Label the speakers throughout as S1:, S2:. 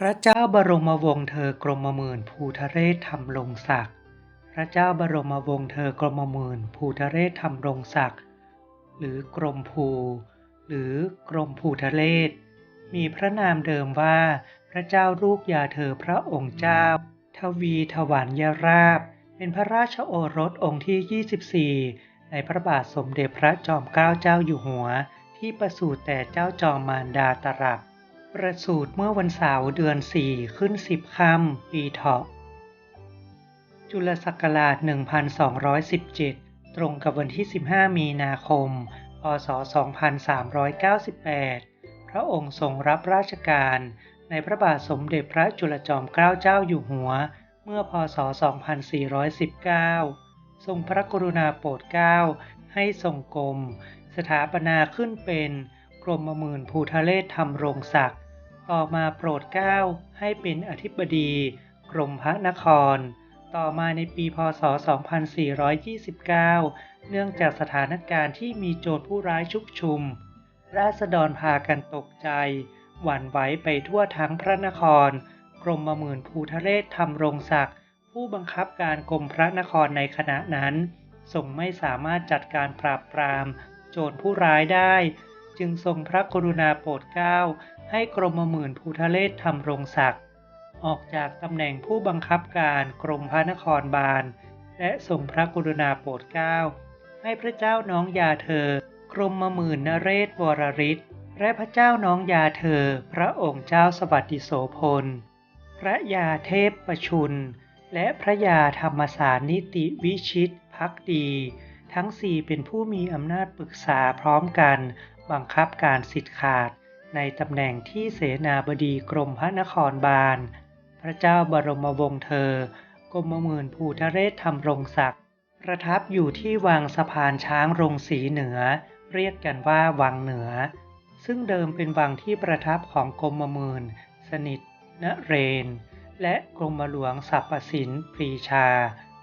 S1: พระเจ้าบรมวงศ์เธอกรมหมื่นภูทะเรศธรรมรงศักดิ์ พระเจ้าบรมวงศ์เธอกรมหมื่นภูทะเรศธรรมรงศักดิ์ หรือกรมภู หรือกรมภูทะเรศ มีพระนามเดิมว่าพระเจ้าลูกยาเธอพระองค์เจ้า ทวีถวันยราบ เป็นพระราชโอรสองค์ที่ 24 ในพระบาทสมเด็จพระจอมเกล้าเจ้าอยู่หัว ที่ประสูติแต่เจ้าจอมมารดาตรัส ประสูติเมื่อวันเสาร์เดือน4ขึ้น10ค่ำปีเถาะ จุลศักราช 1217 ตรงกับวันที่ 15 มีนาคม พศ 2398 พระองค์ทรงรับราชการในพระบาทสมเด็จพระจุลจอมเกล้าเจ้าอยู่หัว เมื่อพศ 2419 ทรงพระกรุณาโปรดเกล้าให้ทรงกรม สถาปนาขึ้นเป็นกรมหมื่นภูทะเลศธรรมรงศักดิ์ ต่อมาโปรดเกล้าให้เป็นอธิบดีกรมพระนคร ต่อมาในปีพศ 2429 เนื่องจากสถานการณ์ที่มีโจรผู้ร้ายชุกชุม ราษฎรพากันตกใจ หวั่นไหวไปทั่วทั้งพระนคร กรมหมื่นภูทะเลศธรรมรงศักดิ์ผู้บังคับการกรมพระนครในขณะนั้นทรงไม่สามารถจัดการปราบปราม โจรผู้ร้ายได้ จึงทรงพระกรุณาโปรดเกล้าให้กรมหมื่นภูทะเลศธรรมรงศักดิ์ออกจากตำแหน่งผู้บังคับการกรมพระนครบาล และทรงพระกรุณาโปรดเกล้าให้พระเจ้าน้องยาเธอกรมหมื่นนเรศวรริศและพระเจ้าน้องยาเธอ พระองค์เจ้าสวัสดิโสพล พระยาเทพประชุน และพระยาธรรมสารนิติวิชิตพักดี ทั้งสี่เป็นผู้มีอำนาจปรึกษาพร้อมกัน บังคับการสิทธิ์ขาดในตำแหน่งที่เสนาบดีกรมพระนครบาล พระเจ้าบรมวงศ์เธอกรมหมื่นภูทะเรศธรรมรงศักดิ์ประทับอยู่ที่วังสะพานช้างรงสีเหนือ เรียกกันว่าวังเหนือ ซึ่งเดิมเป็นวังที่ประทับของกรมหมื่นสนิทนเรน และกรมหลวงสัปสินปรีชา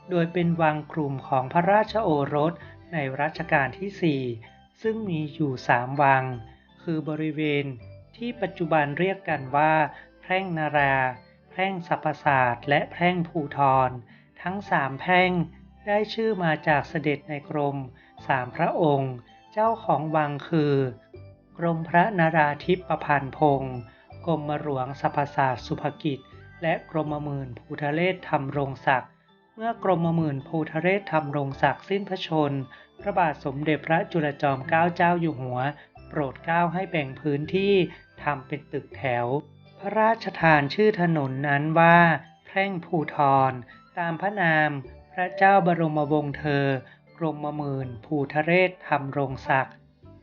S1: โดยเป็นวังกลุ่มของพระราชโอรสในรัชกาลที่4 ซึ่งมีอยู่สามวัง คือบริเวณที่ปัจจุบันเรียกกันว่า แพร่งนารา แพร่งสัปศาสตร์และแพร่งภูทร ทั้งสามแพร่งได้ชื่อมาจากเสด็จในกรมสามพระองค์ เจ้าของวังคือ กรมพระนาราธิปพันธ์พงศ์กรมหลวงสัพศาสตร์สุภกิจ และกรมหมื่นภูทะเลศธรรมรงศักดิ์ เมื่อกรมหมื่นภูทะเรศธรรมรงศักดิ์สิ้นพระชน พระบาทสมเด็จพระจุลจอมเกล้าเจ้าอยู่หัว โปรดเกล้าให้แบ่งพื้นที่ทำเป็นตึกแถว พระราชทานชื่อถนนนั้นว่า แพร่งภูทร ตามพระนาม พระเจ้าบรมวงศ์เธอ กรมหมื่นภูทะเรศธรรมรงศักดิ์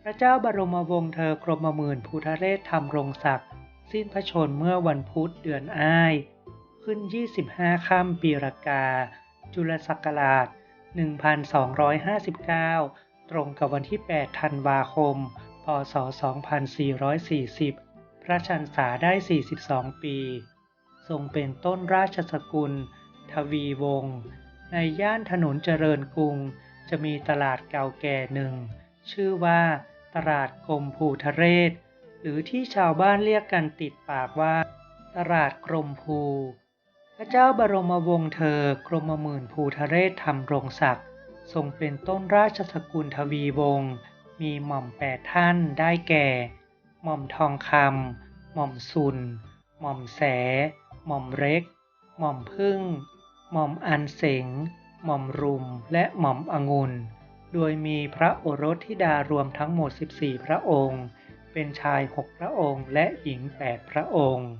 S1: พระเจ้าบรมวงศ์เธอกรมหมื่นภูทะเรศธรรมรงศักดิ์สิ้นพระชนเมื่อวันพุธเดือนอ้าย ขึ้น 25 ค่ำปีรากา จุลศักราช 1259 ตรงกับวันที่ 8 ธันวาคม พศ 2440 พระชันษาได้ 42 ปี ทรงเป็นต้นราชสกุล ทวีวงศ์ ในย่านถนนเจริญกรุง จะมีตลาดเก่าแก่หนึ่ง ชื่อว่าตลาดกรมภูทะเรศ หรือที่ชาวบ้านเรียกกันติดปากว่า ตลาดกรมภู พระเจ้าบรมวงศ์เธอกรมหมื่นภูทะเรศธรรมรงศักดิ์ทรงเป็นต้นราชสกุลทวีวงศ์มีหม่อมแปดท่านได้แก่ หม่อมทองคำหม่อมสุน หม่อมแส หม่อมเล็ก หม่อมพึ่ง หม่อมอันเสงหม่อมรุมและหม่อมองุ่นโดยมีพระโอรสธิดารวมทั้งหมด 14 พระองค์ เป็นชาย 6 พระองค์ และหญิง 8 พระองค์